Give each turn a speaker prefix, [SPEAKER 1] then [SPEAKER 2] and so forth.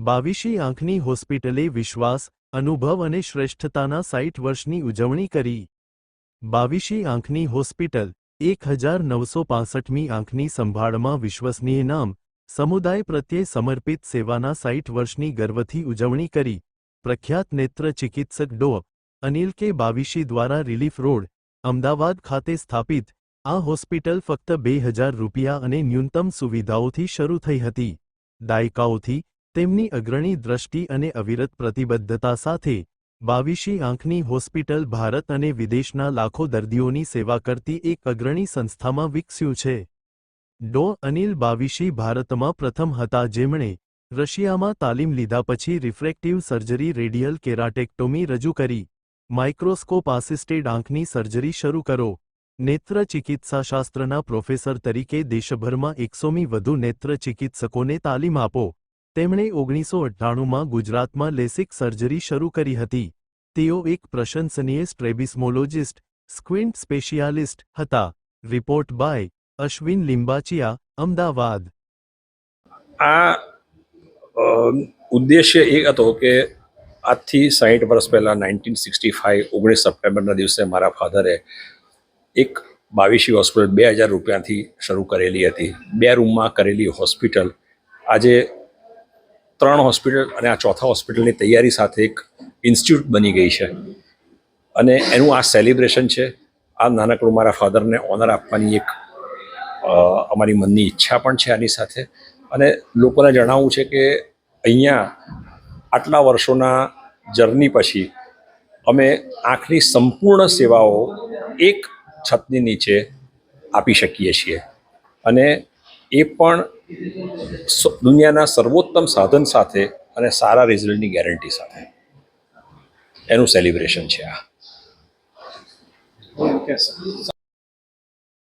[SPEAKER 1] બાવીસી આંખની હોસ્પિટલે વિશ્વાસ, અનુભવ અને શ્રેષ્ઠતાના સાઠ વર્ષની ઉજવણી કરી. બાવીસી આંખની હોસ્પિટલ, એક હજાર નવસો પાસઠમી આંખની સંભાળમાં વિશ્વસનીય નામ, સમુદાય પ્રત્યે સમર્પિત સેવાના સાઠ વર્ષની ગર્વથી ઉજવણી કરી. પ્રખ્યાત નેત્ર ચિકિત્સક ડો. અનિલ કે બાવીશી દ્વારા રિલીફ રોડ, અમદાવાદ ખાતે સ્થાપિત. આ હોસ્પિટલ ફક્ત બે હજાર રૂપિયા અને ન્યૂનતમ સુવિધાઓથી શરૂ થઈ હતી. દાયકાઓથી તેમની અગ્રણી દ્રષ્ટિ અને અવિરત પ્રતિબદ્ધતા સાથે બાવીશી આંખની હોસ્પિટલ ભારત અને વિદેશના લાખો દર્દીઓની સેવા કરતી એક અગ્રણી સંસ્થામાં વિકસ્યું છે. ડો. અનિલ બાવીશી ભારતમાં પ્રથમ હતા જેમણે રશિયામાં તાલીમ લીધા પછી રિફ્રેક્ટિવ સર્જરી રેડિયલ કેરાટેક્ટોમી રજૂ કરી. માઇક્રોસ્કોપ આસિસ્ટેડ આંખની સર્જરી શરૂ કરો. નેત્ર ચિકિત્સાશાસ્ત્રના પ્રોફેસર તરીકે દેશભરમાં એકસોમી વધુ નેત્ર ચિકિત્સકોને તાલીમ આપો. તેમણે ઓગણીસો અઠ્ઠાણુંમાં ગુજરાતમાં લેસિક સર્જરી શરૂ કરી હતી. તેઓ એક પ્રશંસનીય સ્ટ્રેબિસ્મોલોજિસ્ટ, સ્ક્વિન્ટ સ્પેશિયાલિસ્ટ હતા. Report by Ashwin Limbachiya, Ahmedabad.
[SPEAKER 2] આ ઉદ્દેશ્ય એ હતો કે આજથી સાહીઠ વર્ષ પહેલાં નાઇન્ટીન સિક્સટી ફાઇવ, ઓગણીસ સપ્ટેમ્બરના દિવસે મારા ફાધરે એક બાવીસી હોસ્પિટલ બે હજાર રૂપિયાથી શરૂ કરેલી હતી. બે રૂમમાં કરેલી હોસ્પિટલ આજે ત્રણ હોસ્પિટલ અને આ ચોથા હોસ્પિટલની તૈયારી સાથે એક ઇન્સ્ટિટ્યૂટ બની ગઈ છે. અને એનું આ સેલિબ્રેશન છે. આ નાનકડું મારા ફાધરને ઓનર આપવાની એક અમારી મનની ઈચ્છા પણ છે આની સાથે. અને લોકોને જણાવવું છે કે અહીંયા આટલા વર્ષોના જર્ની પછી અમે આંખની સંપૂર્ણ સેવાઓ એક છતની નીચે આપી શકીએ છીએ. અને એ પણ દુનિયાના સર્વોત્તમ સાધન સાથે અને સારા રિઝલ્ટની ગેરંટી સાથે. એનું સેલિબ્રેશન છે આ.